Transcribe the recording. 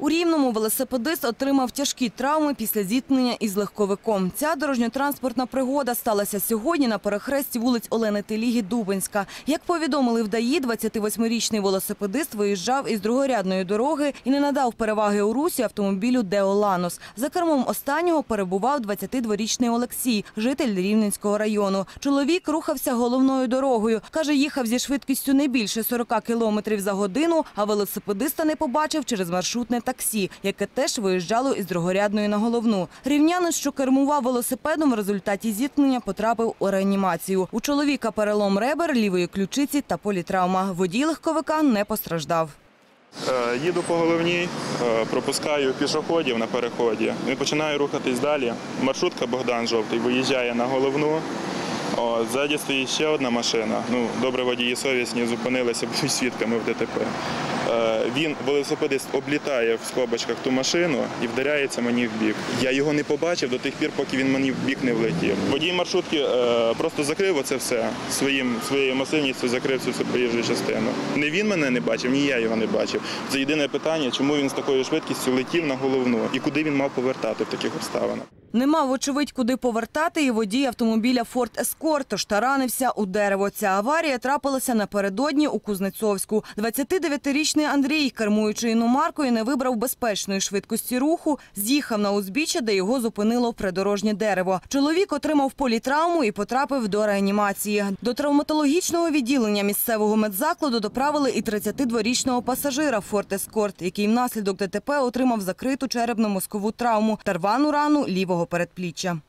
У Рівному велосипедист отримав тяжкі травми після зіткнення із легковиком. Ця дорожньо-транспортна пригода сталася сьогодні на перехресті вулиць Олени Теліги Дубенська. Як повідомили в ДАІ, 28-річний велосипедист виїжджав із другорядної дороги і не надав переваги у русі автомобілю Део Ланос. За кермом останнього перебував 22-річний Олексій, житель Рівненського району. Чоловік рухався головною дорогою. Каже, їхав зі швидкістю не більше 40 кілометрів за годину, а велосипедиста не побачив через маршрутне таксі, яке теж виїжджало із другорядної на головну. Рівнянин, що кермував велосипедом, в результаті зіткнення потрапив у реанімацію. У чоловіка перелом ребер, лівої ключиці та політравма. Водій легковика не постраждав. Е, Їду по головній, е, пропускаю пішоходів на переході. Він починає рухатись далі. Маршрутка Богдан Жовтий виїжджає на головну. О, ззаді стоїть ще одна машина. Ну, добре, водії совісні зупинилися, будуть свідками в ДТП. Е, Він, велосипедист, облітає в скобочках ту машину і вдаряється мені в бік. Я його не побачив до тих пір, поки він мені в бік не влетів. Водій маршрутки е, просто закрив оце все своїм, своєю масивністю, закрив цю всю проїжджу частину. Не він мене не бачив, ні я його не бачив. Це єдине питання, чому він з такою швидкістю летів на головну і куди він мав повертати в таких обставинах. Не мав, очевидь, куди повертати і водій автомобіля «Форд Ескорт», тож таранився у дерево. Ця аварія трапилася напередодні у Кузнецовську. 29-річний Андрій, кермуючи іномаркою, не вибрав безпечної швидкості руху, з'їхав на узбіччя, де його зупинило придорожнє дерево. Чоловік отримав політравму і потрапив до реанімації. До травматологічного відділення місцевого медзакладу доправили і 32-річного пасажира «Форд Ескорт», який внаслідок ДТП отримав закриту черепно-мозкову травму та рвану рану лівого передпліччя.